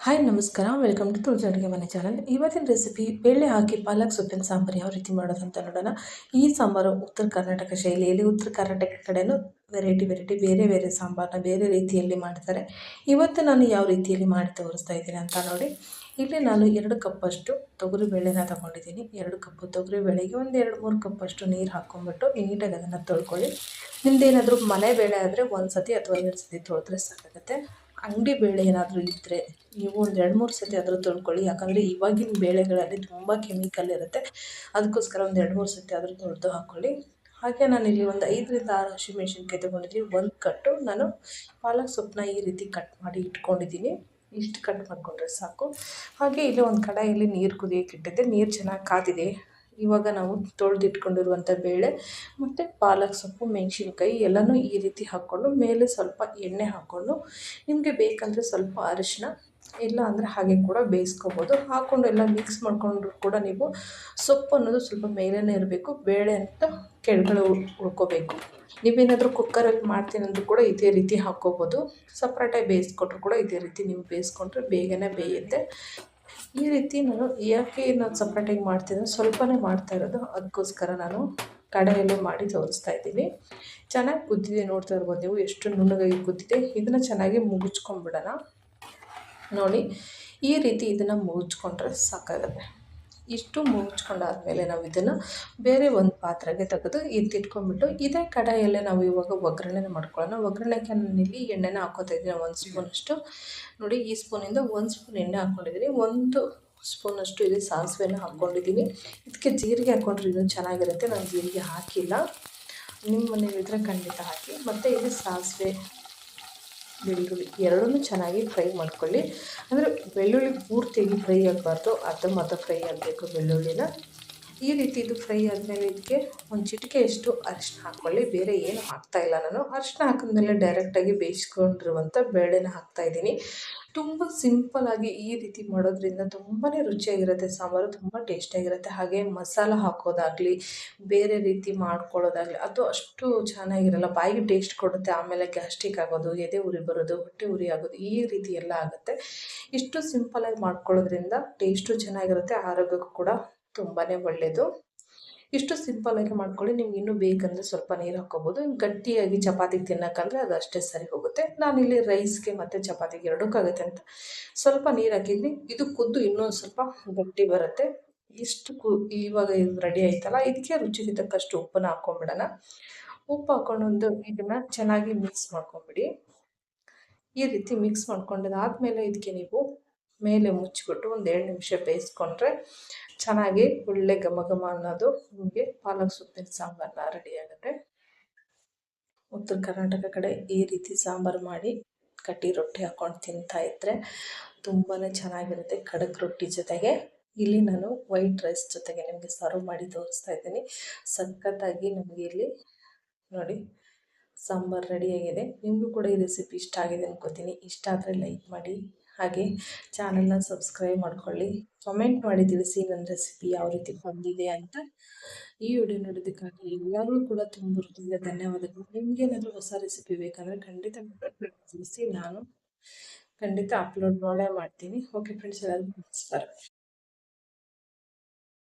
Hi ನಮಸ್ಕಾರ. Welcome to ತುಳಸಿ ಅಡುಗೆ ಮನೆ ಚಾನಲ್ ಇವತ್ತಿನ ರೆಸಿಪಿ ಬೇಳೆ ಹಾಕಿ, ಪಾಲಕ್ ಸೊಪ್ಪಿನ ಸಾಂಬಾರು ಯಾವ ರೀತಿ ಮಾಡೋದು ಅಂತ ನೋಡೋಣ. ಈ ಸಾಂಬಾರು ಉತ್ತರ ಕರ್ನಾಟಕ ಶೈಲಿಯಲ್ಲಿ ಉತ್ತರ ಕರ್ನಾಟಕ ಕಡೆಯೂ ವೆರೈಟಿ ವೆರೈಟಿ ಬೇರೆ ಬೇರೆ ಸಾಂಬಾರನ್ನ ಬೇರೆ ರೀತಿಯಲ್ಲಿ ಮಾಡ್ತಾರೆ. ಇವತ್ತು ನಾನು ಯಾವ ರೀತಿಯಲ್ಲಿ ಮಾಡಿ ತೋರಿಸ್ತಾ ಇದ್ದೀನಿ ಅಂತ ನೋಡಿ. ಇಲ್ಲಿ ನಾನು ಎರಡು ಕಪ್ಪಷ್ಟು ತೊಗರಿ ಬೇಳೆನ ತೊಗೊಂಡಿದ್ದೀನಿ. ಎರಡು ಕಪ್ಪು ತೊಗರಿ ಬೇಳೆಗೆ ಒಂದು ಎರಡು ಮೂರು ಕಪ್ಪಷ್ಟು ನೀರು ಹಾಕ್ಕೊಂಬಿಟ್ಟು ನೀಟಾಗಿ ಅದನ್ನು ತೊಳ್ಕೊಳ್ಳಿ. ನಿಮ್ದೇನಾದರೂ ಮನೆ ಬೇಳೆ ಆದರೆ ಒಂದು ಸತಿ ಅಥವಾ ಎರಡು ಸತಿ ತೊಳೆದ್ರೆ ಸಾಕಾಗುತ್ತೆ. ಅಂಗಡಿ ಬೇಳೆ ಏನಾದರೂ ಇದ್ದರೆ ನೀವು ಒಂದು ಎರಡು ಮೂರು ಸತಿ ಆದರೂ ತೊಳ್ಕೊಳ್ಳಿ. ಯಾಕಂದರೆ ಇವಾಗಿನ ಬೇಳೆಗಳಲ್ಲಿ ತುಂಬ ಕೆಮಿಕಲ್ ಇರುತ್ತೆ. ಅದಕ್ಕೋಸ್ಕರ ಒಂದು ಎರಡು ಮೂರು ಸತಿ ಆದರೂ ತೊಳೆದು ಹಾಕ್ಕೊಳ್ಳಿ ಹಾಗೆ ನಾನಿಲ್ಲಿ ಒಂದು ಐದರಿಂದ ಆರು ಹಸಿಮೆಣ್ಸಿನ್ಕಾಯಿ ತೊಗೊಂಡಿದ್ದೀನಿ. ಒಂದು ಕಟ್ಟು ನಾನು ಪಾಲಕ್ ಸೊಪ್ಪನ್ನ ಈ ರೀತಿ ಕಟ್ ಮಾಡಿ ಇಟ್ಕೊಂಡಿದ್ದೀನಿ. ಇಷ್ಟು ಕಟ್ ಮಾಡಿಕೊಂಡ್ರೆ ಸಾಕು. ಹಾಗೆ ಇಲ್ಲಿ ಒಂದು ಕಡಾಯಲ್ಲಿ ನೀರು ಕುದಿಯೋಕೆ ಇಟ್ಟಿದ್ದೆ. ನೀರು ಚೆನ್ನಾಗಿ ಕಾದಿದೆ. ಇವಾಗ ನಾವು ತೊಳೆದಿಟ್ಕೊಂಡಿರುವಂಥ ಬೇಳೆ, ಮತ್ತು ಪಾಲಕ್ ಸೊಪ್ಪು, ಮೆಣಸಿನ್ಕಾಯಿ ಎಲ್ಲನೂ ಈ ರೀತಿ ಹಾಕ್ಕೊಂಡು ಮೇಲೆ ಸ್ವಲ್ಪ ಎಣ್ಣೆ ಹಾಕ್ಕೊಂಡು ನಿಮಗೆ ಬೇಕಂದರೆ ಸ್ವಲ್ಪ ಅರಿಶಿನ ಇಲ್ಲ ಅಂದರೆ ಹಾಗೆ ಕೂಡ ಬೇಯಿಸ್ಕೋಬೋದು. ಹಾಕ್ಕೊಂಡು ಎಲ್ಲ ಮಿಕ್ಸ್ ಮಾಡಿಕೊಂಡ್ರು ಕೂಡ ನೀವು ಸೊಪ್ಪು ಅನ್ನೋದು ಸ್ವಲ್ಪ ಮೇಲೇ ಇರಬೇಕು, ಬೇಳೆ ಅಂತ ಕೆಳಗಡೆ ಉಳ್ಕೋಬೇಕು. ನೀವೇನಾದರೂ ಕುಕ್ಕರಲ್ಲಿ ಮಾಡ್ತೀನಿ ಅಂದರೂ ಕೂಡ ಇದೇ ರೀತಿ ಹಾಕ್ಕೋಬೋದು. ಸಪ್ರೇಟಾಗಿ ಬೇಯಿಸ್ಕೊಟ್ರು ಕೂಡ ಇದೇ ರೀತಿ ನೀವು ಬೇಯಿಸ್ಕೊಂಡ್ರೆ ಬೇಗನೆ ಬೇಯುತ್ತೆ. ಈ ರೀತಿ ನಾನು ಯಾಕೆ ನಾನು ಸಪ್ರೇಟಾಗಿ ಮಾಡ್ತಿದ್ದೆ ಸ್ವಲ್ಪನೇ ಮಾಡ್ತಾ ಇರೋದು. ಅದಕ್ಕೋಸ್ಕರ ನಾನು ಕಡೆಯಲ್ಲೇ ಮಾಡಿ ತೋರಿಸ್ತಾ ಇದ್ದೀನಿ. ಚೆನ್ನಾಗಿ ಕುದ್ದಿದೆ ನೋಡ್ತಾ ಇರ್ಬೋದು ನೀವು, ಎಷ್ಟು ನುಣ್ಣಗಾಗಿ ಕುದ್ದಿದೆ. ಇದನ್ನು ಚೆನ್ನಾಗಿ ಮುಗಿಸ್ಕೊಂಡ್ಬಿಡೋಣ ನೋಡಿ, ಈ ರೀತಿ ಇದನ್ನು ಮುಗಿಸ್ಕೊಂಡ್ರೆ ಸಾಕಾಗುತ್ತೆ. ಇಷ್ಟು ಮುಗಿಸ್ಕೊಂಡಾದ್ಮೇಲೆ ನಾವು ಇದನ್ನು ಬೇರೆ ಒಂದು ಪಾತ್ರೆಗೆ ತೆಗೆದು ಎತ್ತಿಟ್ಕೊಂಡ್ಬಿಟ್ಟು ಇದೇ ಕಡಾಯಲ್ಲೇ ನಾವು ಇವಾಗ ಒಗ್ಗರಣೆ ಮಾಡ್ಕೊಳ್ಳೋಣ. ಒಗ್ಗರಣೆಗೆ ನಾನು ಎಣ್ಣೆನ ಹಾಕೋತಾ ಒಂದು ಸ್ಪೂನಷ್ಟು. ನೋಡಿ, ಈ ಸ್ಪೂನಿಂದ ಒಂದು ಸ್ಪೂನ್ ಎಣ್ಣೆ ಹಾಕ್ಕೊಂಡಿದ್ದೀನಿ ಒಂದು ಸ್ಪೂನಷ್ಟು ಇಲ್ಲಿ ಸಾಸಿವೆನ ಹಾಕ್ಕೊಂಡಿದ್ದೀನಿ ಇದಕ್ಕೆ ಜೀರಿಗೆ ಹಾಕ್ಕೊಂಡ್ರೆ ಇನ್ನೂ ಚೆನ್ನಾಗಿರುತ್ತೆ. ನಾನು ಜೀರಿಗೆ ಹಾಕಿಲ್ಲ. ನಿಮ್ಮ ಮನೇಲಿದ್ರೆ ಖಂಡಿತ ಹಾಕಿ. ಮತ್ತು ಇಲ್ಲಿ ಸಾಸಿವೆ ಬೆಳ್ಳುಳ್ಳಿ ಎರಡನ್ನೂ ಚೆನ್ನಾಗಿ ಫ್ರೈ ಮಾಡ್ಕೊಳ್ಳಿ. ಅಂದರೆ ಬೆಳ್ಳುಳ್ಳಿ ಪೂರ್ತಿಯಾಗಿ ಫ್ರೈ ಆಗಬಾರ್ದು. ಮಾತ್ರ ಫ್ರೈ ಆಗಬೇಕು ಬೆಳ್ಳುಳ್ಳಿನ. ಈ ರೀತಿ ಇದು ಫ್ರೈ ಆದಮೇಲೆ ಇದಕ್ಕೆ ಒಂದು ಚಿಟಿಕೆಯಷ್ಟು ಅರಿಶಿನ ಹಾಕ್ಕೊಳ್ಳಿ. ಬೇರೆ ಏನು ಹಾಕ್ತಾಯಿಲ್ಲ ನಾನು. ಅರಿಶಿನ ಹಾಕಿದ್ಮೇಲೆ ಡೈರೆಕ್ಟಾಗಿ ಬೇಯಿಸ್ಕೊಂಡಿರುವಂಥ ಬೇಳೆನ ಹಾಕ್ತಾಯಿದ್ದೀನಿ ತುಂಬ ಸಿಂಪಲ್ಲಾಗಿ ಈ ರೀತಿ ಮಾಡೋದ್ರಿಂದ ತುಂಬಾ ರುಚಿಯಾಗಿರುತ್ತೆ, ಸಾಂಬಾರು ತುಂಬ ಟೇಸ್ಟಿಯಾಗಿರುತ್ತೆ. ಹಾಗೆ ಮಸಾಲ ಹಾಕೋದಾಗಲಿ, ಬೇರೆ ರೀತಿ ಮಾಡ್ಕೊಳ್ಳೋದಾಗಲಿ, ಅದು ಅಷ್ಟು ಚೆನ್ನಾಗಿರಲ್ಲ. ಬಾಯಿಗೆ ಟೇಸ್ಟ್ ಕೊಡುತ್ತೆ, ಆಮೇಲೆ ಗ್ಯಾಸ್ಟ್ರಿಕ್ ಆಗೋದು, ಎದೆ ಉರಿ ಬರೋದು, ಹೊಟ್ಟೆ ಉರಿ ಆಗೋದು, ಈ ರೀತಿ ಎಲ್ಲ ಆಗುತ್ತೆ. ಇಷ್ಟು ಸಿಂಪಲಾಗಿ ಮಾಡ್ಕೊಳ್ಳೋದ್ರಿಂದ ಟೇಸ್ಟು ಚೆನ್ನಾಗಿರುತ್ತೆ, ಆರೋಗ್ಯಕ್ಕೂ ಕೂಡ ತುಂಬಾ ಒಳ್ಳೆಯದು ಇಷ್ಟು ಸಿಂಪಲ್ಲಾಗಿ ಮಾಡ್ಕೊಳ್ಳಿ. ನಿಮ್ಗೆ ಇನ್ನೂ ಬೇಕಂದರೆ ಸ್ವಲ್ಪ ನೀರು ಹಾಕ್ಕೋಬೋದು. ಗಟ್ಟಿಯಾಗಿ ಚಪಾತಿಗೆ ತಿನ್ನೋಕ್ಕಂದ್ರೆ ಅದು ಅಷ್ಟೇ ಸರಿ ಹೋಗುತ್ತೆ. ನಾನಿಲ್ಲಿ ರೈಸ್ಗೆ ಮತ್ತು ಚಪಾತಿಗೆ ಎರಡಕ್ಕಾಗುತ್ತೆ ಅಂತ. ಸ್ವಲ್ಪ ನೀರು ಹಾಕಿದ್ವಿ. ಇದು ಕುದ್ದು ಇನ್ನೂ ಸ್ವಲ್ಪ ಗಟ್ಟಿ ಬರುತ್ತೆ. ಇಷ್ಟು ಕು, ಇವಾಗ ಇದು ರೆಡಿ ಆಯ್ತಲ್ಲ ಇದಕ್ಕೆ ರುಚಿಗೆ ತಕ್ಕಷ್ಟು ಉಪ್ಪನ್ನ ಹಾಕ್ಕೊಂಬಿಡೋಣ. ಉಪ್ಪು ಹಾಕ್ಕೊಂಡೊಂದು ಇದನ್ನು ಚೆನ್ನಾಗಿ ಮಿಕ್ಸ್ ಮಾಡ್ಕೊಂಬಿಡಿ. ಈ ರೀತಿ ಮಿಕ್ಸ್ ಮಾಡ್ಕೊಂಡಿದ್ದಾದಮೇಲೆ ಇದಕ್ಕೆ ನೀವು ಮೇಲೆ ಮುಚ್ಚಿಬಿಟ್ಟು ಒಂದು ಏಳು ನಿಮಿಷ ಬೇಯಿಸ್ಕೊಂಡ್ರೆ ಚೆನ್ನಾಗಿ ಒಳ್ಳೆ ಘಮ ಘಮ ಅನ್ನೋದು ನಿಮಗೆ ಪಾಲಕ್ ಸೊಪ್ಪಿನ ಸಾಂಬಾರನ್ನ ರೆಡಿ ಆಗುತ್ತೆ. ಉತ್ತರ ಕರ್ನಾಟಕ ಕಡೆ ಈ ರೀತಿ ಸಾಂಬಾರು ಮಾಡಿ ಕಟ್ಟಿ ರೊಟ್ಟಿ ಹಾಕ್ಕೊಂಡು ತಿಂತಾ ಇದ್ರೆ ತುಂಬಾ ಚೆನ್ನಾಗಿರುತ್ತೆ ಖಡಕ್ ರೊಟ್ಟಿ ಜೊತೆಗೆ. ಇಲ್ಲಿ ನಾನು ವೈಟ್ ರೈಸ್ ಜೊತೆಗೆ ನಿಮಗೆ ಸರ್ವ್ ಮಾಡಿ ತೋರಿಸ್ತಾ ಇದ್ದೀನಿ. ಸಖತ್ತಾಗಿ ನಮಗೆ ಇಲ್ಲಿ ನೋಡಿ ಸಾಂಬಾರು ರೆಡಿಯಾಗಿದೆ ನಿಮಗೂ ಕೂಡ ಈ ರೆಸಿಪಿ ಇಷ್ಟ ಆಗಿದೆ ಅನ್ಕೋತೀನಿ. ಇಷ್ಟ ಆದರೆ ಲೈಕ್ ಮಾಡಿ. ಹಾಗೆ ಚಾನಲ್ನ ಸಬ್ಸ್ಕ್ರೈಬ್ ಮಾಡ್ಕೊಳ್ಳಿ. ಕಮೆಂಟ್ ಮಾಡಿ ತಿಳಿಸಿ ನನ್ನ ರೆಸಿಪಿ ಯಾವ ರೀತಿ ಬಂದಿದೆ ಅಂತ ಈ ವಿಡಿಯೋ ನೋಡೋದಕ್ಕಾಗಿ ಎಲ್ಲರೂ ಕೂಡ ತುಂಬ ಹೃದಯದ ಧನ್ಯವಾದಗಳು. ನಿಮಗೇನಾದರೂ ಹೊಸ ರೆಸಿಪಿ ಬೇಕಂದರೆ ಖಂಡಿತ ತಿಳಿಸಿ. ನಾನು ಖಂಡಿತ ಅಪ್ಲೋಡ್ ಮಾಡೇ ಮಾಡ್ತೀನಿ. ಓಕೆ ಫ್ರೆಂಡ್ಸ್ ಎಲ್ಲರಿಗೂ ನಮಸ್ಕಾರ.